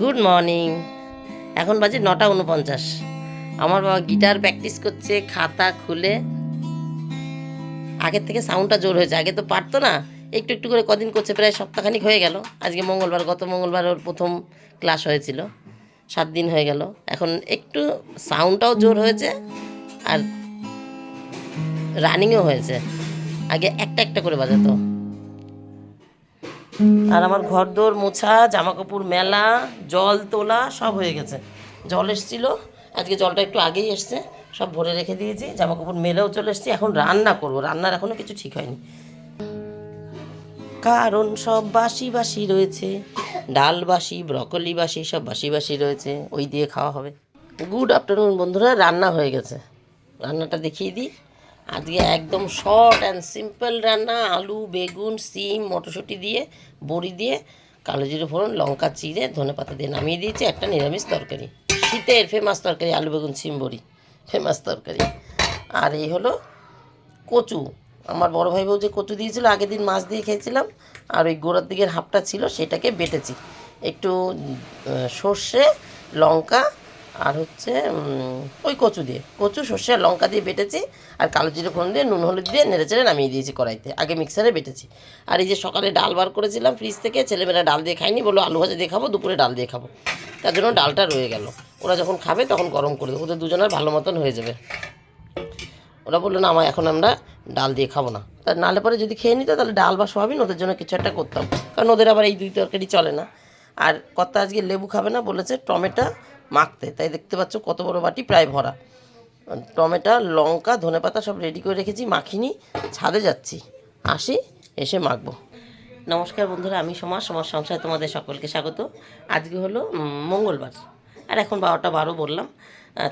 Good morning এখন বাজে নটা উনপঞ্চাশ। আমার বাবা গিটার প্র্যাকটিস করছে, খাতা খুলে। আগের থেকে সাউন্ডটা জোর হয়েছে। আগে তো পারতো না। একটু একটু করে কদিন করছে, প্রায় সপ্তাহখানিক হয়ে গেল। আজকে মঙ্গলবার, গত মঙ্গলবার ওর প্রথম ক্লাস হয়েছিল। সাত দিন হয়ে গেল। এখন একটু সাউন্ডটাও জোর হয়েছে আর রানিংও হয়েছে। আগে একটা একটা করে বাজাতো। আর আমার ঘর দোর মোছা জামা কাপড় মেলা, জল তোলা সব হয়ে গেছে। জল এসছিল। আজকে জলটা একটু আগেই এসছে। সব ভরে রেখে দিয়েছি। জামা কাপড় মেলেও চলে এসেছি। এখন রান্না করব। রান্নার এখনও কিছু ঠিক হয়নি। কারণ সব বাসি বাসি রয়েছে। ডাল বাসি, ব্রকলি বাসি, সব বাসি বাসি রয়েছে। ওই দিয়ে খাওয়া হবে। গুড আফটারনুন বন্ধুরা। রান্না হয়ে গেছে। রান্নাটা দেখিয়ে দিই। আজকে একদম শর্ট অ্যান্ড সিম্পল রান্না, আলু, বেগুন, সিম, মটরশুঁটি দিয়ে, বড়ি দিয়ে, কালো জিরে ফোড়ন, লঙ্কা চিড়ে, ধনে পাতা দিয়ে নামিয়ে দিয়েছি একটা নিরামিষ তরকারি। শীতের ফেমাস তরকারি আলু, বেগুন, সিম, বড়ি। ফেমাস তরকারি। আর এই হলো কচু। আমার বড় ভাই বউ যে কচু দিয়েছিল, আগের দিন মাছ দিয়ে খেয়েছিলাম, আর ওই গোড়ার দিকের হাফটা ছিল, সেটাকে বেটেছি। একটু সর্ষে, লঙ্কা আর হচ্ছে ওই কচু দিয়ে। কচু, সর্ষে, লঙ্কা দিয়ে বেটেছি, আর কালো জিরে ফোড়ন দিয়ে, নুন হলুদ দিয়ে নেড়ে চেড়ে নামিয়ে দিয়েছি কড়াইতে। আগে মিক্সারে বেটেছি। আর এই যে সকালে ডাল বার করেছিলাম ফ্রিজ থেকে, ছেলেমেয়েরা ডাল দিয়ে খায়নি, বলল আলু ভাজা দিয়ে খাব, দুপুরে ডাল দিয়ে খাব। তার জন্য ডালটা রয়ে গেল। ওরা যখন খাবে তখন গরম করে দেবো। ওদের দুজনের ভালো মতন হয়ে যাবে। ওরা বলল, না আমার এখন আমরা ডাল দিয়ে খাব না। তা নালে পরে যদি খেয়ে নিত, তাহলে ডাল বা সোয়াবিন ওদের জন্য কিছু একটা করতাম। কারণ ওদের আবার এই দুই তরকারি চলে না। আর কত আজকে লেবু খাবে না, বলেছে টমেটো মাখতে। তাই দেখতে পাচ্ছ কত বড় বাটি, প্রায় ভরা। টমেটো, লঙ্কা, ধনে পাতা সব রেডি করে রেখেছি, মাখিনি, ছাদে যাচ্ছি। আসি, এসে মাখবো। নমস্কার বন্ধুরা, আমি সমাজ সমাজ সংসারে তোমাদের সকলকে স্বাগত। আজকে হলো মঙ্গলবার। আর এখন বারোটা বারো বললাম।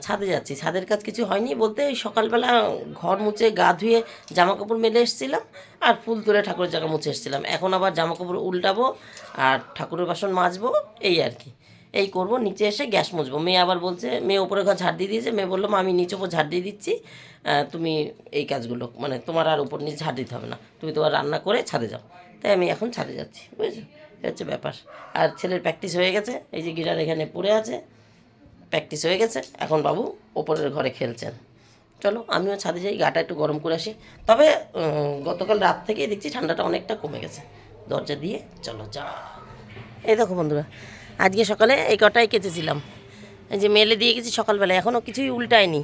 ছাদে যাচ্ছি। ছাদের কাজ কিছু হয়নি বলতে সকালবেলা ঘর মুছে গা ধুয়ে জামা কাপড় মেলে এসেছিলাম আর ফুল তুলে ঠাকুরের জায়গা মুছে এসেছিলাম। এখন আবার জামা কাপড় উল্টাবো আর ঠাকুরের বাসন মাজবো এই আর কি। এই করব নিচে এসে গ্যাস মুছবো। মেয়ে আবার বলছে মেয়ে ওপরে ঘর ঝাড় দিয়ে দিয়েছে। মেয়ে বলল "মা, আমি নিচে ওপর ঝাড় দিয়ে দিচ্ছি। তুমি এই কাজগুলো মানে তোমার আর উপর নিচে ঝাড় দিতে হবে না। তুমি তোমার রান্না করে ছাদে যাও। তাই আমি এখন ছাদে যাচ্ছি বুঝেছ? হচ্ছে ব্যাপার। আর ছেলের প্র্যাকটিস হয়ে গেছে। এই যে গিটার এখানে পড়ে আছে। প্র্যাকটিস হয়ে গেছে। এখন বাবু ওপরের ঘরে খেলছেন। চলো, আমিও ছাদে যাই গাটা একটু গরম করে আসি। তবে গতকাল রাত থেকেই দেখছি ঠান্ডাটা অনেকটা কমে গেছে। দরজা দিয়ে চলো, যা। এই দেখো বন্ধুরা, আজকে সকালে এই কটাই কেচেছিলাম। এই যে মেলে দিয়ে গেছি সকালবেলা এখনও কিছুই উল্টায়নি।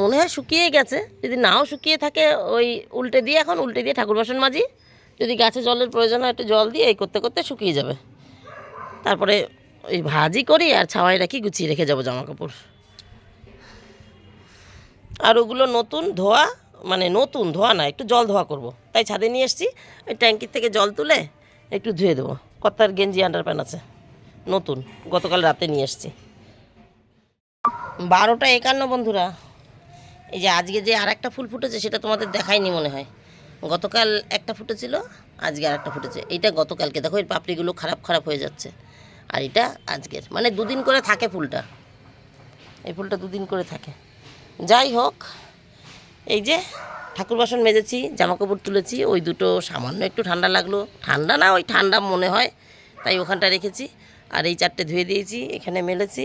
মনে হয় শুকিয়ে গেছে, যদি নাও শুকিয়ে থাকে, ওই উল্টে দিয়ে এখন উল্টে দিয়ে ঠাকুর বাসন মাজি। যদি গাছে জলের প্রয়োজন হয় একটু জল দিয়ে, এই করতে করতে শুকিয়ে যাবে। তারপরে ওই ভাজি করি আর ছাওয়াই রাখি, গুছিয়ে রেখে যাব জামা কাপড় আর ওগুলো নতুন ধোয়া মানে নতুন ধোয়া না, একটু জল ধোয়া করব। তাই ছাদে নিয়ে এসেছি, ওই ট্যাঙ্কির থেকে জল তুলে একটু ধুয়ে দেবো। কত্তার গেঞ্জি আন্ডার প্যান্ট আছে, নতুন, গতকাল রাতে নিয়ে এসেছি। বারোটা একান্ন বন্ধুরা, এই যে আজকে যে আর একটা ফুল ফুটেছে সেটা তোমাদের দেখায়নি মনে হয়। গতকাল একটা ফুটেছিল, আজকে আর একটা ফুটেছে। এইটা গতকালকে, দেখো এর পাপড়িগুলো খারাপ খারাপ হয়ে যাচ্ছে। আর এটা আজকের। মানে দুদিন করে থাকে ফুলটা। এই ফুলটা দুদিন করে থাকে। যাই হোক, এই যে ঠাকুর বাসন মেজেছি জামা কাপড় তুলেছি, ওই দুটো সামান্য একটু ঠান্ডা লাগল। ঠান্ডা না, ওই ঠান্ডা মনে হয়, তাই ওখানটা রেখেছি। আর এই চারটে ধুয়ে দিয়েছি, এখানে মেলেছি।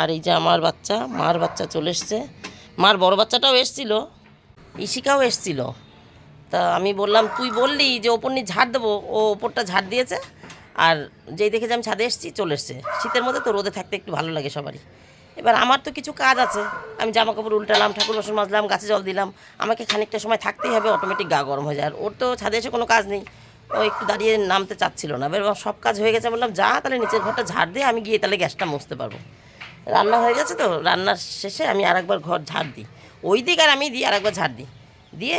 আর এই যে আমার বাচ্চা, মার বাচ্চা চলে এসছে। মার বড় বাচ্চাটাও এসছিল ইশিকাও এসছিল। তা আমি বললাম, তুই বললি যে ওপর নিয়ে ঝাড় দেবো, ও ওপরটা ঝাড় দিয়েছে আর যেই দেখে যে আমি ছাদে এসেছি, চলে এসছে। শীতের মধ্যে তো রোদে থাকতে একটু ভালো লাগে সবারই। এবার আমার তো কিছু কাজ আছে। আমি জামা কাপড় উল্টালাম, ঠাকুর বাসন মাজলাম, গাছে জল দিলাম। আমাকে খানিকটা সময় থাকতেই হবে অটোমেটিক গা গরম হয়ে যায়। আর ওর তো ছাদে এসে কোনো কাজ নেই। ও একটু দাঁড়িয়ে নামতে চাচ্ছিল না। এবার সব কাজ হয়ে গেছে। বললাম, যা, তাহলে নিচের ঘরটা ঝাড় দিয়ে আমি গিয়ে তাহলে গ্যাসটা মুছতে পারব। রান্না হয়ে গেছে তো। রান্নার শেষে আমি আরেকবার ঘর ঝাড় দিই। ওই দিক আর আমি দিই, আরেকবার ঝাড় দিই। দিয়ে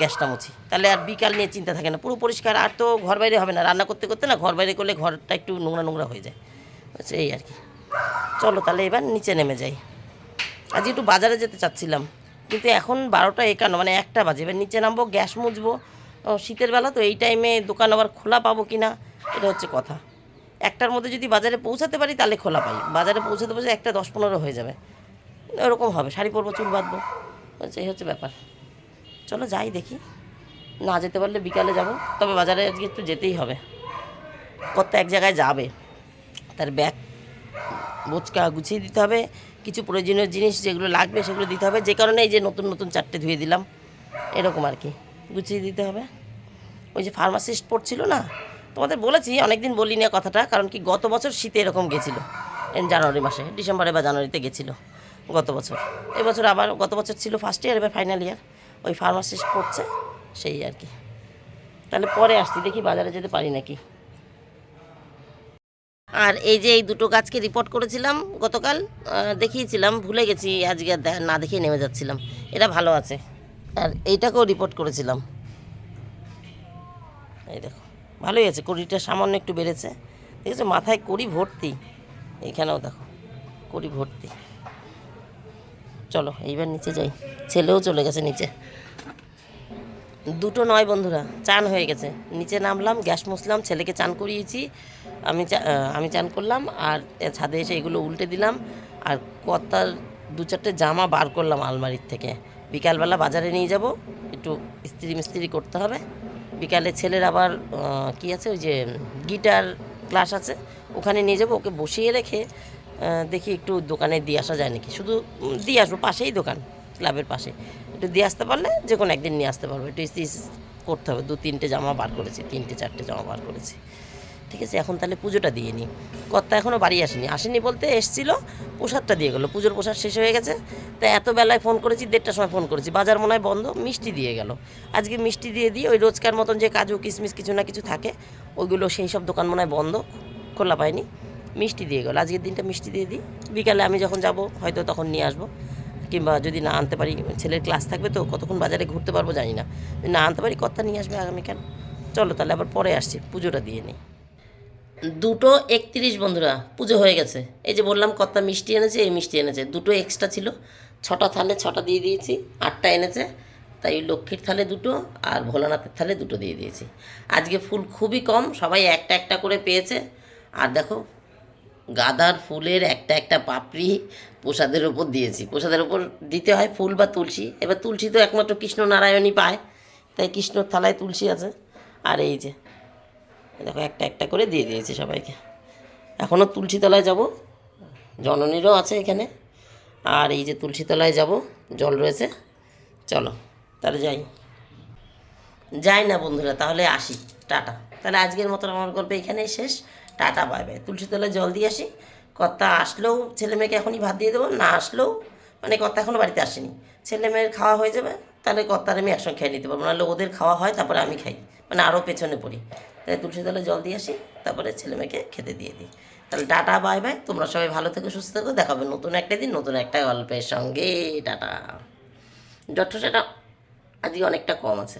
গ্যাসটা মুছি। তাহলে আর বিকাল নিয়ে চিন্তা থাকে না। পুরো পরিষ্কার। আর তো ঘর বাইরে হবে না। রান্না করতে করতে না ঘর বাইরে করলে ঘরটা একটু নোংরা নোংরা হয়ে যায়। আচ্ছা এই আর কি। চলো তাহলে এবার নিচে নেমে যাই। আজ একটু বাজারে যেতে চাচ্ছিলাম। কিন্তু এখন বারোটা একান্ন মানে একটা বাজে। এবার নিচে নামবো, গ্যাস মুছবো। শীতের বেলা তো এই টাইমে দোকান আবার খোলা পাবো কি না এটা হচ্ছে কথা। একটার মধ্যে যদি বাজারে পৌঁছাতে পারি, তাহলে খোলা পাই। বাজারে পৌঁছাতে পৌঁছে একটা দশ পনেরো হয়ে যাবে। ওরকম হবে। শাড়ি পরবো, চুল বাঁধবো। হচ্ছে এই হচ্ছে ব্যাপার। চলো যাই দেখি। না যেতে পারলে বিকালে যাব। তবে বাজারে আজকে একটু যেতেই হবে। কত এক জায়গায় যাবে। তার ব্যাগ, বোচকা গুছিয়ে দিতে হবে। কিছু প্রয়োজনীয় জিনিস যেগুলো লাগবে সেগুলো দিতে হবে। যে কারণে এই যে নতুন নতুন চারটে ধুয়ে দিলাম। এরকম আর কি। গুছিয়ে দিতে হবে। ওই যে ফার্মাসিস্ট পড়ছিল না? তোমাদের বলেছি, অনেকদিন বলি না কথাটা। কারণ কি গত বছর শীতে এরকম গেছিল। জানুয়ারি মাসে ডিসেম্বরে বা জানুয়ারিতে গেছিল। গত বছর। এবছর আবার গত বছর ছিল ফার্স্ট ইয়ার এবার ফাইনাল ইয়ার ওই ফার্মাসিস্ট পড়ছে সেই আর কি। তাহলে পরে আসছি, দেখি বাজারে যেতে পারি নাকি। আর এই যে এই দুটো গাছকে রিপোর্ট করেছিলাম গতকাল দেখিয়েছিলাম, ভুলে গেছি, আজকে না দেখিয়ে নেমে যাচ্ছিলাম। এটা ভালো আছে। আর এইটাকেও রিপোর্ট করেছিলাম। এই দেখো, ভালোই আছে, কড়িটা সামান্য একটু বেড়েছে। দেখেছ মাথায় কড়ি ভর্তি। এইখানেও দেখো, কড়ি ভর্তি। চলো, এইবার নিচে যাই। ছেলেও চলে গেছে নিচে। দুটো নয় বন্ধুরা, চান হয়ে গেছে। নিচে নামলাম, গ্যাস মুছলাম, ছেলেকে চান করিয়েছি। আমি আমি চান করলাম আর ছাদে এসে এগুলো উল্টে দিলাম। আর কতার দু চারটে জামা বার করলাম আলমারির থেকে। বিকালবেলা বাজারে নিয়ে যাব, একটু ইস্ত্রি মিস্ত্রি করতে হবে। বিকালে ছেলের আবার কি আছে, ওই যে গিটার ক্লাস আছে, ওখানে নিয়ে যাব, ওকে বসিয়ে রেখে দেখি একটু দোকানে দিয়ে আসা যায় নাকি? শুধু দিয়ে আসব, পাশেই দোকান, ক্লাবের পাশে। একটু দিয়ে আসতে পারলে যে কোনো একদিন নিয়ে আসতে পারব। একটু ইস্ত্রি করতে হবে। দু, তিনটে জামা বার করেছি, তিনটে, চারটে জামা বার করেছি। ঠিক আছে, এখন তাহলে পুজোটা দিয়ে নিই। কর্তা এখনও বাড়ি আসেনি। আসেনি বলতে এসছিল, প্রসাদটা দিয়ে গেলো। পুজোর প্রসাদ শেষ হয়ে গেছে। তা এত বেলায় ফোন করেছি, দেড়টার সময় ফোন করেছি। বাজার মনে হয় বন্ধ, মিষ্টি দিয়ে গেল। আজকে মিষ্টি দিয়ে দিয়ে ওই রোজকার মতন যে কাজু কিশমিশ কিছু না কিছু থাকে, ওইগুলো সেই সব দোকান মনে হয় বন্ধ, খোলা পায়নি। মিষ্টি দিয়ে গেল। আজকের দিনটা মিষ্টি দিয়ে দিই। বিকালে আমি যখন যাব, হয়তো তখন নিয়ে আসব। কিংবা যদি না আনতে পারি, ছেলের ক্লাস থাকবে তো, কতক্ষণ বাজারে ঘুরতে পারব জানি না। না আনতে পারি কর্তা নিয়ে আসবে আগামীকাল চলো তাহলে আবার পরে আসছি, পুজোটা দিয়ে নিই। দুটো একত্রিশ বন্ধুরা, পুজো হয়ে গেছে। এই যে বললাম কর্তা মিষ্টি এনেছে, এই মিষ্টি এনেছে। দুটো এক্সট্রা ছিল। ছটা থালে ছটা দিয়ে দিয়েছি, আটটা এনেছে। তাই লক্ষ্মীর থালে দুটো আর ভোলানাথের থালে দুটো দিয়ে দিয়েছি। আজকে ফুল খুবই কম, সবাই একটা একটা করে পেয়েছে। আর দেখো গাঁদার ফুলের একটা একটা পাপড়ি প্রসাদের ওপর দিয়েছি। প্রসাদের ওপর দিতে হয় ফুল বা তুলসী। এবার তুলসী তো একমাত্র কৃষ্ণ নারায়ণই পায়। তাই কৃষ্ণর থালায় তুলসী আছে। আর এই যে দেখো, একটা একটা করে দিয়ে দিয়েছি সবাইকে। এখনও তুলসী তলায় যাব। জননীরও আছে এখানে। আর এই যে তুলসী তলায় যাব। জল রয়েছে। চলো, তাহলে যাই। যাই না বন্ধুরা, তাহলে আসি। টাটা। তাহলে আজকের মতো আমার গল্প এখানেই শেষ। Tata, bye bye. তুলসী তলায় জল দিয়ে আসি। কর্তা আসলেও ছেলে মেয়েকে এখনই ভাত দিয়ে দেবো, না আসলেও মানে কর্তা এখনও বাড়িতে আসেনি। ছেলে মেয়ের খাওয়া হয়ে যাবে, তাহলে কর্তার আমি একসঙ্গে খেয়ে নিতে পারব। নাহলে ওদের খাওয়া হয়, তারপরে আমি খাই। মানে আরও পেছনে পড়ি। তাই তুলসী তলায় জল দিয়ে আসি, তারপরে ছেলে মেয়েকে খেতে দিয়ে দিই। তাহলে টাটা, বাই বাই। তোমরা সবাই ভালো থেকো, সুস্থ থেকো। দেখাবে নতুন একটা দিন, নতুন একটা গল্পের সঙ্গে। টাটা। যথেষ্ট আজকে অনেকটা কম আছে।